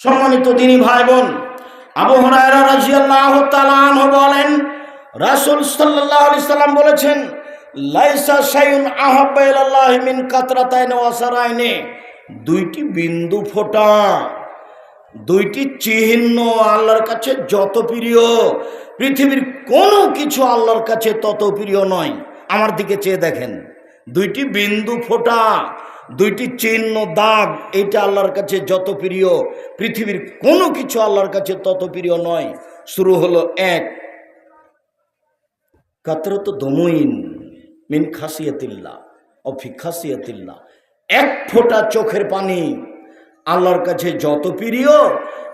সম্মানিত দিনী ভাই বোন আবু হুরায়রা রাদিয়াল্লাহু তাআলা আনহু বলেন, রাসূল সাল্লাল্লাহু আলাইহি সাল্লাম বলেছেন, লাইসা আহাব্বা ইলাল্লাহি মিন কাতরাতাইন ওয়া সারাইনে, দুইটি বিন্দু ফোঁটা, দুইটি চিহ্ন আল্লাহর কাছে যত প্রিয়, পৃথিবীর কোনো কিছু আল্লাহর কাছে তত প্রিয় নয়। আমার দিকে চেয়ে দেখেন, দুইটি বিন্দু ফোঁটা দুইটি চিহ্ন দাগ এইটা আল্লাহর কাছে যত প্রিয়। পৃথিবীর কোনো কিছু আল্লাহর কাছে তত প্রিয় নয়। শুরু হলো এক। কাতরত দমইন মিন খাসিয়াতিল্লাহ, অফি খাসিয়াতিল্লাহ। এক ফোঁটা চোখের পানি আল্লাহর কাছে যত প্রিয়,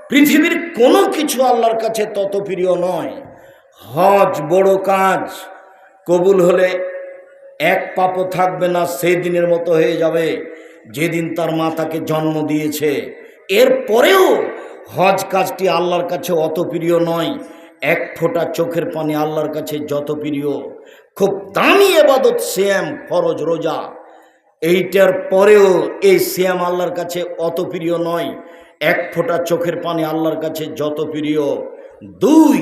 পৃথিবীর কোনো কিছু আল্লাহর কাছে তত প্রিয় নয়। হজ বড় কাজ, কবুল হলে এক পাপও থাকবে না, সেই দিনের মতো হয়ে যাবে। যেদিন তার মা তাকে জন্ম দিয়েছে এরপরেও হজ কাজটি আল্লাহর কাছে অত প্রিয় নয়। এক ফোঁটা চোখের পানি আল্লাহর কাছে যত প্রিয়। খুব দামি এবাদত শ্যাম ফরজ রোজা। এইটার পরেও এই শ্যাম আল্লাহর কাছে অত প্রিয় নয়। এক ফোঁটা চোখের পানি আল্লাহর কাছে যত প্রিয়। দুই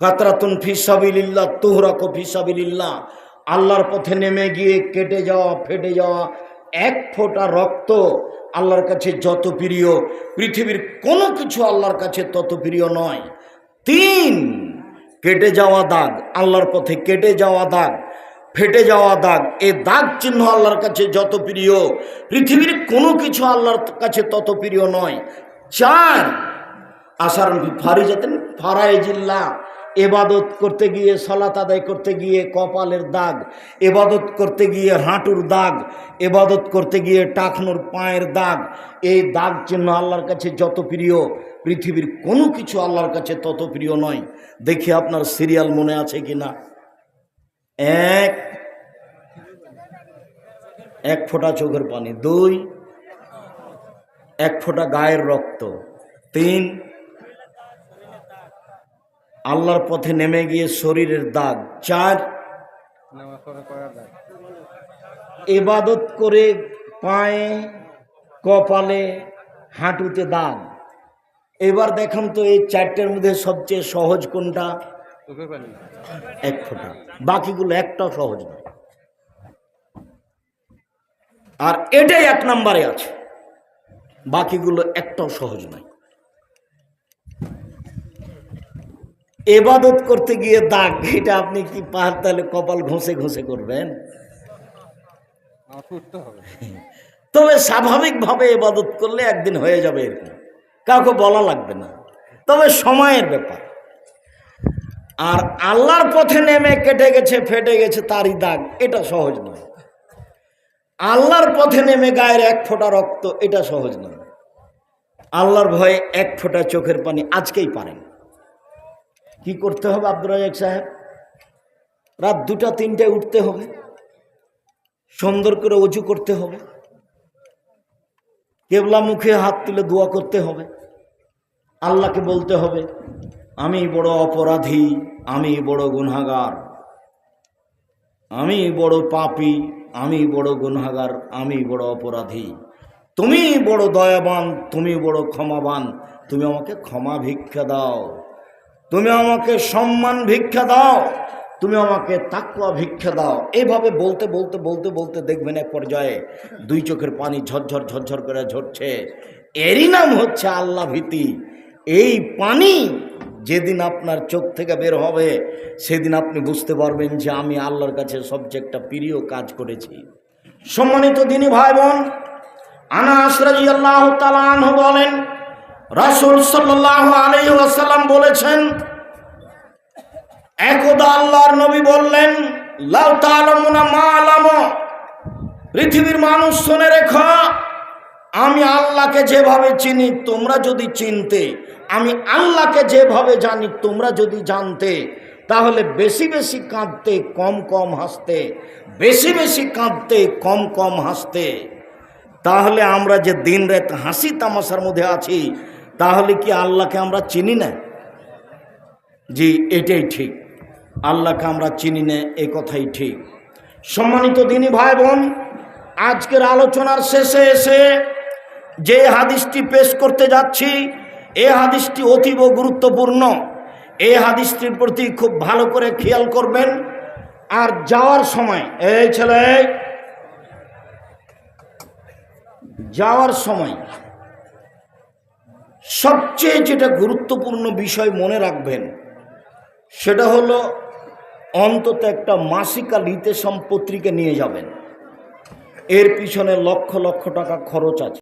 কাতরাতুন ফিসাবিল্লাহ তুহরাক ফিসাবিল্লাহ আল্লাহর পথে নেমে গিয়ে কেটে যাওয়া, ফেটে যাওয়া, এক ফোঁটা রক্ত আল্লাহর কাছে যত প্রিয়। পৃথিবীর কোনো কিছু আল্লাহর কাছে তত প্রিয় নয়। তিন, কেটে যাওয়া দাগ, আল্লাহর পথে কেটে যাওয়া দাগ, ফেটে যাওয়া দাগ। এ দাগ চিহ্ন আল্লাহর কাছে যত প্রিয়। পৃথিবীর কোনো কিছু আল্লাহর কাছে তত প্রিয় নয়। চার আসার ফারিজাতেন ফারাইজিল্লা এবাদত করতে গিয়ে সলাত আদায় করতে গিয়ে কপালের দাগ, এবাদত করতে গিয়ে হাঁটুর দাগ, এবাদত করতে গিয়ে টাকনুর পায়ের দাগ, এই দাগ চিহ্ন আল্লাহর কাছে যত প্রিয়, পৃথিবীর কোনো কিছু আল্লাহর কাছে তত প্রিয় নয়। দেখি আপনার সিরিয়াল মনে আছে কি না? এক এক ফোঁটা চোখের পানি, দুই, এক ফোঁটা গায়ের রক্ত, তিন আল্লাহর পথে নেমে গিয়ে শরীরের দাগ। চার এবাদত করে পায়ে, কপালে, হাঁটুতে দাগ। এবার দেখান তো এই চারটের মধ্যে সবচেয়ে সহজ কোনটা? এক ফোঁটা। বাকিগুলো একটাও সহজ নয়। আর এটাই এক নম্বরে আছে। বাকিগুলো একটাও সহজ নয়। এবাদত করতে গিয়ে দাগ এটা আপনি কি পাহাড় তাহলে কপাল ঘষে ঘষে করবেন? তবে স্বাভাবিকভাবে এবাদত করলে একদিন হয়ে যাবে এরকম। কাউকে বলা লাগবে না। তবে সময়ের ব্যাপার। আর আল্লাহর পথে নেমে কেটে গেছে ফেটে গেছে তারই দাগ এটা সহজ নয়। আল্লাহর পথে নেমে গায়ের এক ফোঁটা রক্ত এটা সহজ নয়। আল্লাহর ভয়ে এক ফোঁটা চোখের পানি আজকেই পারেন। কি করতে হবে আব্দুর রাজাক সাহেব? রাত দুটা তিনটায় উঠতে হবে। সুন্দর করে অজু করতে হবে। কেবলা মুখে হাত তুলে দোয়া করতে হবে। আল্লাহকে বলতে হবে, আমি বড় অপরাধী, আমি বড় গুনাগার আমি বড় পাপি, আমি বড় গুনাগার আমি বড় অপরাধী। তুমি বড় দয়াবান, তুমি বড় ক্ষমাবান, তুমি আমাকে ক্ষমা ভিক্ষা দাও। তুমি আমাকে সম্মান ভিক্ষা দাও, তুমি আমাকে তাকুয়া ভিক্ষা দাও। এইভাবে বলতে বলতে বলতে বলতে দেখবেন এক পর্যায়ে দুই চোখের পানি ঝরঝর ঝরঝর করে ঝরছে। এরই নাম হচ্ছে আল্লাহ ভীতি। এই পানি যেদিন আপনার চোখ থেকে বের হবে, সেদিন আপনি বুঝতে পারবেন যে আমি আল্লাহর কাছে সবচেয়ে একটা প্রিয় কাজ করেছি। সম্মানিত দিনী ভাই বোন আনা আসরাজি আল্লাহ তালাহ বলেন রাসুল আসাল্লাম বলেছেন, একদা আল্লাহর নবী বললেন মা পৃথিবীর মানুষ শুনে রেখো, আমি আল্লাহকে যেভাবে চিনি, তোমরা যদি চিনতে, আমি আল্লাহকে যেভাবে জানি, তোমরা যদি জানতে, তাহলে বেশি বেশি কাঁদতে, কম কম হাসতে, বেশি বেশি কাঁদতে, কম কম হাসতে। তাহলে আমরা যে দিন রাত হাসি তামাশার মধ্যে আছি তাহলে কি আল্লাহকে আমরা চিনি না? জি, এটাই ঠিক। আল্লাহকে আমরা চিনি না, এ কথাই ঠিক। সম্মানিত দিনী ভাই বোন আজকের আলোচনার শেষে এসে যে হাদিসটি পেশ করতে যাচ্ছি, এ হাদিসটি অতীব গুরুত্বপূর্ণ। এই হাদিসটির প্রতি খুব ভালো করে খেয়াল করবেন। আর যাওয়ার সময়, এই ছেলে, যাওয়ার সময় সবচেয়ে যেটা গুরুত্বপূর্ণ বিষয় মনে রাখবেন, সেটা হলো অন্তত একটা মাসিকা লিতে পত্রিকা নিয়ে যাবেন। এর পিছনে লক্ষ লক্ষ টাকা খরচ আছে।